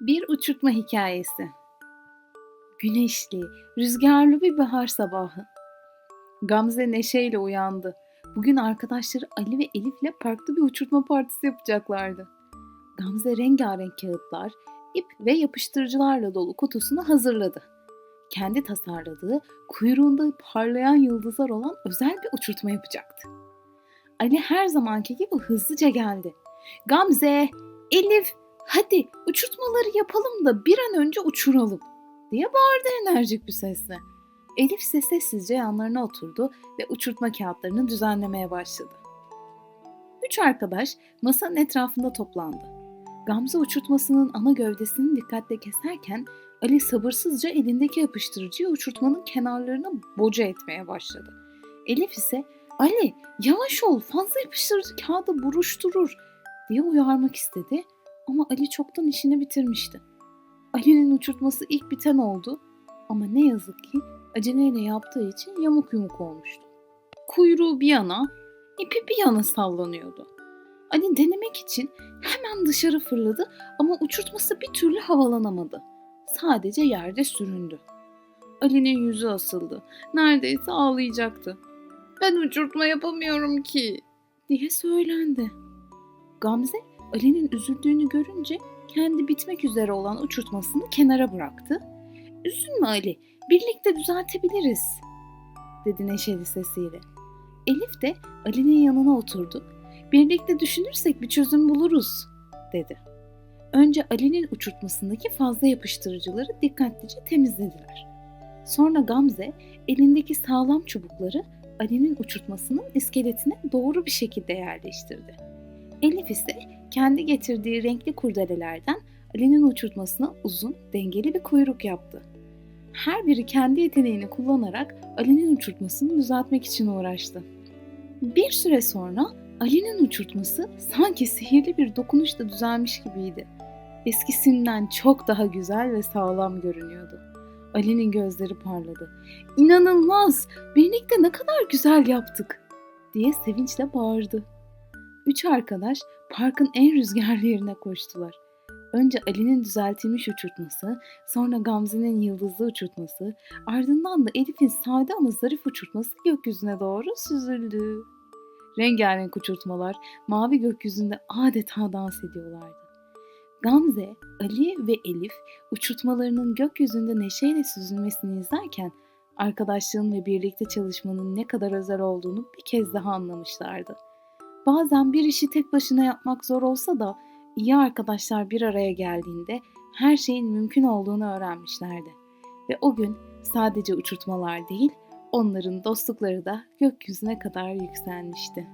Bir uçurtma hikayesi. Güneşli, rüzgarlı bir bahar sabahı. Gamze neşeyle uyandı. Bugün arkadaşları Ali ve Elif'le parkta bir uçurtma partisi yapacaklardı. Gamze rengarenk kağıtlar, ip ve yapıştırıcılarla dolu kutusunu hazırladı. Kendi tasarladığı, kuyruğunda parlayan yıldızlar olan özel bir uçurtma yapacaktı. Ali her zamanki gibi hızlıca geldi. Gamze, Elif, hadi uçurtmaları yapalım da bir an önce uçuralım diye bağırdı enerjik bir sesle. Elif ise sessizce yanlarına oturdu ve uçurtma kağıtlarını düzenlemeye başladı. Üç arkadaş masanın etrafında toplandı. Gamze uçurtmasının ana gövdesini dikkatle keserken Ali sabırsızca elindeki yapıştırıcıyı uçurtmanın kenarlarına boca etmeye başladı. Elif ise Ali yavaş ol fazla yapıştırıcı kağıdı buruşturur diye uyarmak istedi ama Ali çoktan işini bitirmişti. Ali'nin uçurtması ilk biten oldu ama ne yazık ki aceleyle yaptığı için yamuk yumuk olmuştu. Kuyruğu bir yana, ipi bir yana sallanıyordu. Ali denemek için hemen dışarı fırladı ama uçurtması bir türlü havalanamadı. Sadece yerde süründü. Ali'nin yüzü asıldı. Neredeyse ağlayacaktı. Ben uçurtma yapamıyorum ki diye söylendi. Gamze Ali'nin üzüldüğünü görünce kendi bitmek üzere olan uçurtmasını kenara bıraktı. Üzülme Ali, birlikte düzeltebiliriz dedi neşeli sesiyle. Elif de Ali'nin yanına oturdu. Birlikte düşünürsek bir çözüm buluruz dedi. Önce Ali'nin uçurtmasındaki fazla yapıştırıcıları dikkatlice temizlediler. Sonra Gamze elindeki sağlam çubukları Ali'nin uçurtmasının iskeletine doğru bir şekilde yerleştirdi. Elif ise kendi getirdiği renkli kurdelelerden Ali'nin uçurtmasına uzun, dengeli bir kuyruk yaptı. Her biri kendi yeteneğini kullanarak Ali'nin uçurtmasını düzeltmek için uğraştı. Bir süre sonra Ali'nin uçurtması sanki sihirli bir dokunuşla düzelmiş gibiydi. Eskisinden çok daha güzel ve sağlam görünüyordu. Ali'nin gözleri parladı. İnanılmaz! Birlikte ne kadar güzel yaptık! diye sevinçle bağırdı. Üç arkadaş parkın en rüzgarlı yerine koştular. Önce Ali'nin düzeltilmiş uçurtması, sonra Gamze'nin yıldızlı uçurtması, ardından da Elif'in sade ama zarif uçurtması gökyüzüne doğru süzüldü. Rengarenk uçurtmalar mavi gökyüzünde adeta dans ediyorlardı. Gamze, Ali ve Elif uçurtmalarının gökyüzünde neşeyle süzülmesini izlerken arkadaşlığın ve birlikte çalışmanın ne kadar özel olduğunu bir kez daha anlamışlardı. Bazen bir işi tek başına yapmak zor olsa da iyi arkadaşlar bir araya geldiğinde her şeyin mümkün olduğunu öğrenmişlerdi. Ve o gün sadece uçurtmalar değil, onların dostlukları da gökyüzüne kadar yükselmişti.